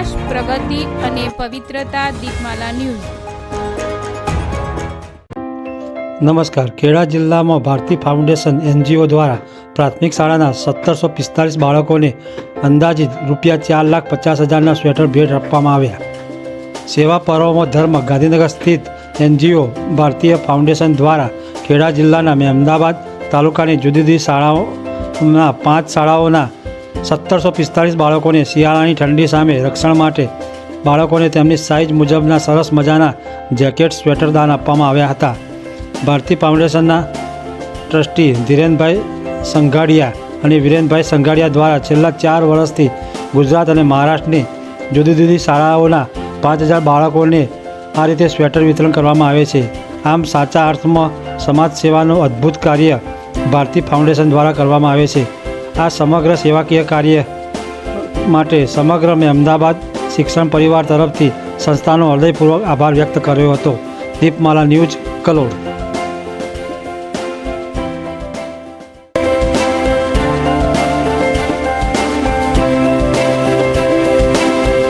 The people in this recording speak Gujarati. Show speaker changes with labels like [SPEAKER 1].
[SPEAKER 1] વિકાસ પ્રગતિ અને પવિત્રતા દીપમાલા ન્યૂઝ.
[SPEAKER 2] નમસ્કાર. ખેડા જિલ્લામાં ભારતી ફાઉન્ડેશન એનજીઓ દ્વારા પ્રાથમિક શાળાના સત્તરસો પિસ્તાલીસ બાળકોને અંદાજિત રૂપિયા ચાર લાખ પચાસ હજારના સ્વેટર ભેટ આપવામાં આવ્યા. સેવા પર્વમાં ધર્મ ગાંધીનગર સ્થિત એનજીઓ ભારતીય ફાઉન્ડેશન દ્વારા ખેડા જિલ્લાના મહેમદાબાદ તાલુકાની જુદી જુદી શાળાઓના પાંચ શાળાઓના સત્તરસો પિસ્તાલીસ બાળકોને શિયાળાની ઠંડી સામે રક્ષણ માટે બાળકોને તેમની સાઇઝ મુજબના સરસ મજાના જેકેટ, સ્વેટર દાન આપવામાં આવ્યા હતા. ભારતી ફાઉન્ડેશનના ટ્રસ્ટી ધીરેનભાઈ સંઘાડિયા અને વિરેનભાઈ સંઘાડિયા દ્વારા છેલ્લા ચાર વર્ષથી ગુજરાત અને મહારાષ્ટ્રની જુદી જુદી શાળાઓના પાંચ હજાર બાળકોને આ રીતે સ્વેટર વિતરણ કરવામાં આવે છે. આમ સાચા અર્થમાં સમાજ સેવાનું અદ્ભુત કાર્ય ભારતી ફાઉન્ડેશન દ્વારા કરવામાં આવે છે. આ સમગ્ર સેવાકીય કાર્ય માટે સમગ્ર મેં અમદાવાદ શિક્ષણ પરિવાર તરફથી સંસ્થાનો હૃદયપૂર્વક આભાર વ્યક્ત કર્યો હતો. દીપમાલા ન્યૂઝ કલોડ